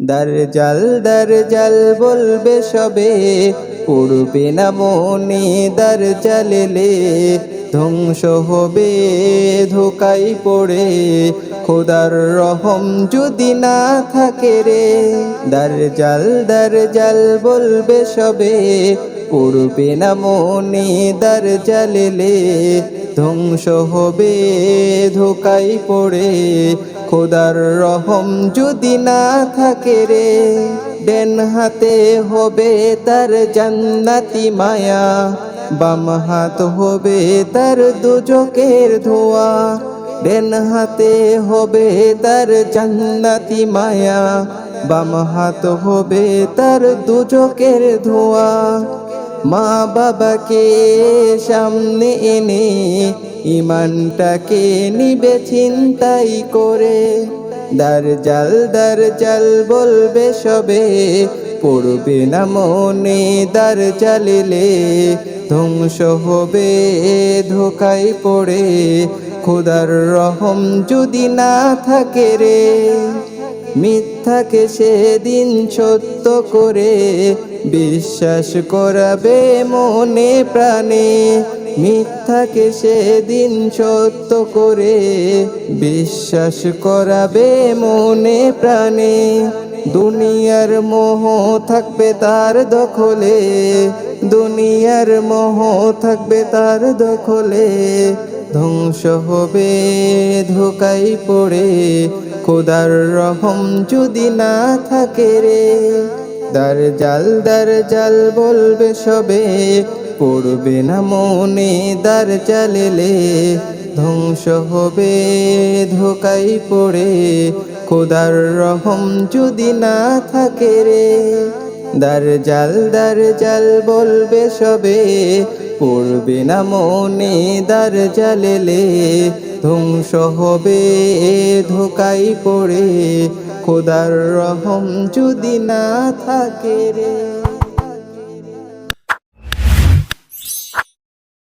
দার জাল দার জাল বলবে সবে, পড়বে না মনে দার জালেলে ধ্বংস হবে, ধোকাই পড়ে, খোদার রহম যদি না থাকে রে। দার জাল দার জাল বলবে সবে, পড়বে না মনে দার জালেলে ধ্বংস হবে, ধোকাই পড়ে খোদার রহম যদি না থাকে রে ডেন হাতে হবে তার জান্নাতি মায়া, বাম হাত হবে তার দুজকের ধোয়া ডেন হাতে হবে তার জান্নাতি মায়া, বাম হাত হবে তার দুজকের ধোয়া। মা বাবাকে সামনে এনে ইমানটাকে নিবে চিন্তাই করে। দার জাল দার জাল বলবে সবে, পড়বে না মনে দার জালিলে। ধ্বংস হবে ধোকাই পড়ে, খোদার রহম যদি না থাকে রে। মিথ্যাকে সেদিন সত্য করে বিশ্বাস করাবে মনে প্রাণে, মিথ্যাকে সেদিন সত্য করে। বিশ্বাস করাবে মনে প্রাণে, দুনিয়ার মোহ থাকবে তার দখলে। দুনিয়ার মোহ থাকবে তার দখলে। ধ্বংস হবে ধোকাই পড়ে, খোদার রহম যদি না থাকে রে। দার জাল দার জাল বলবে সবে, পড়বে না মনে দার চালেলে ধ্বংস হবে ধোকাই পড়ে, খোদার রহম যদি না থাকে রে। দার জাল দার জাল বলবে সবে। পড়বে না মনে দর জালেলে ধ্বংস হবে ধোকাই পড়ে। খোদার রহম যদি না থাকে রে।